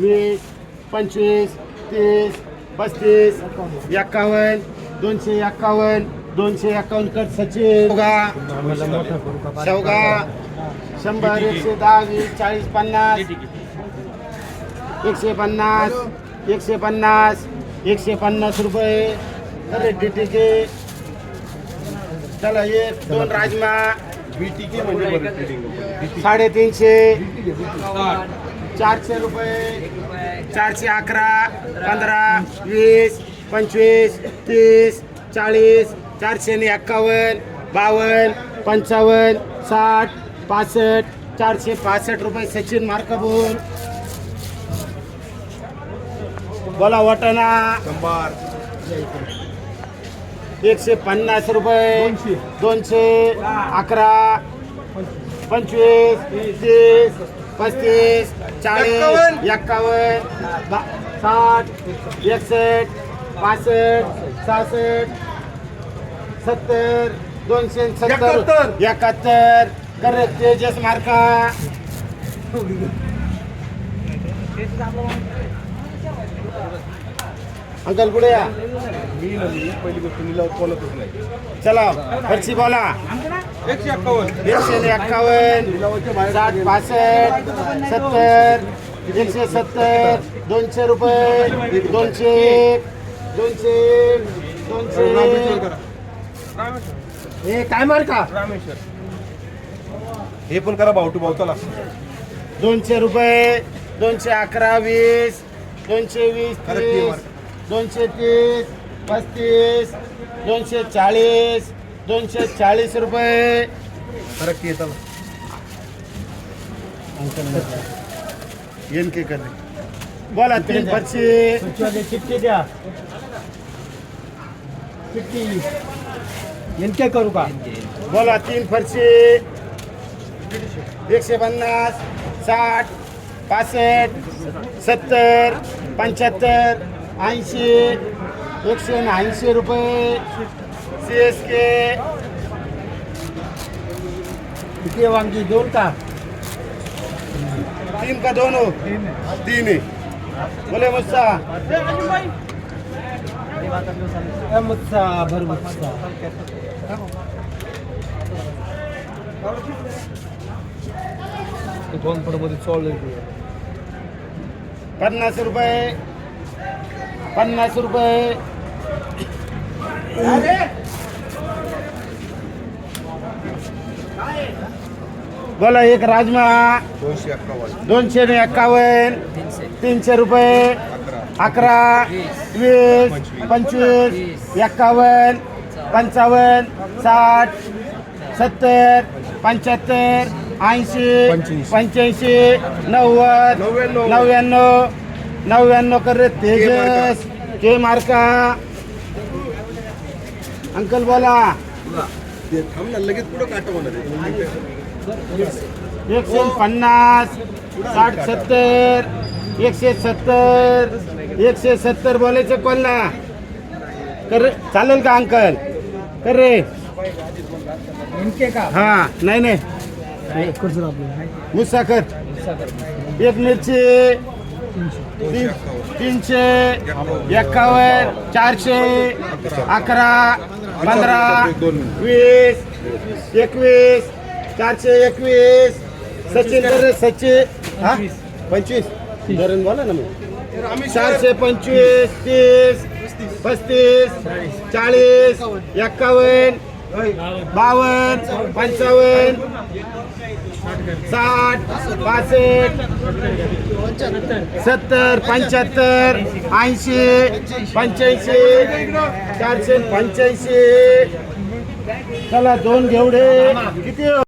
वीस पंचवीस तीस पस्तीस एक्कावन्न दोनशे एक्कावन्न दोनशे एक्कावन्न कट सचिन. शेवगा शेवगा शंभर एकशे दहा वीस चाळीस पन्नास. एकशे पन्नास एकशे पन्नास एकशे पन्नास रुपये. अरे डिटिके चला एक दोन राजमा. बीटीके म्हणजे साडेतीनशे. चारशे रुपये चारशे अकरा पंधरा वीस पंचवीस तीस चाळीस चारशे एक्कावन्न बावन्न पंचावन्न साठ पासष्ट चारशे पासष्ट रुपये सचिन मार्कबूर बोला वटाणा. शंभर. एकशे पन्नास रुपये दोनशे अकरा पंचवीस तीस पस्तीस चाळीस एक्कावन्न. बा- साठ एकसष्ट पासष्ट सहासष्ट सत्तर दोनशे सत्तर. एकाहत्तर. करे तेजस मार्का. अंकल कुठे या. मी पहिली गोष्ट निलाव कोणतच नाही. चला फरशी बोला. एकशे एक्कावन्न. एकशे एक्कावन्न साठ पासष्ट सत्तर एकशे सत्तर दोनशे रुपये दोनशे एक दोनशे एक दोनशे हे काय मार्का रामेश्वर. हे पण करा भाऊ टू भाऊ चला. दोनशे रुपये दोनशे अकरा वीस दोनशे वीस तीस. दोनशे तीस पस्तीस दोनशे चाळीस दोनशे चाळीस रुपये. फरक की चला येन के कर बोला तीन पर्ची चिठ्ठी द्या. चिठ्ठी. नेमके करू का? बोला तीन फरशी एकशे पन्नास साठ पासष्ट सत्तर पंच्याहत्तर ऐंशी एकशे ऐंशी रुपये. सी एस के किती वांगी दोन का? तीन का दोन हो? तीन. है बोले मुस्सा मुच्चा भर मुच्चा दोन फुटमध्ये चोळलं पन्नास रुपये. पन्नास रुपये. बोला एक राजमा. दोनशे ने एक्कावन्न. तीनशे रुपये. अकरा. वीस. पंचवीस. एक्कावन्न. पंचावन्न. साठ. सत्तर. पंच्याहत्तर. ऐंशी. पंच्याऐंशी. नव्वद. नव्याण्णव. नव्याण्णव. कर तेजस. के मार्का. अंकल बोला. लगेच पुढं काट होणार एकशे पन्नास साठ सत्तर एकशे सत्तर एकशे सत्तर बोलायचं कोणला? कर चालेल का अंकल? कर रे. हा नाही नाही. मुसाखर एक मिरची तीनशे एक्कावन्न चारशे अकरा पंधरा वीस एकवीस चारशे एकवीस. सचिन सचिन. हा? पंचवीस. धरण बोला ना मग. चारशे पंचवीस तीस पस्तीस. चाळीस. एक्कावन्न बावन्न पंचावन्न साठ पासष्ट सत्तर पंच्याहत्तर ऐंशी पंच्याऐंशी चारशे पंच्याऐंशी. चला दोन घेवडे. किती?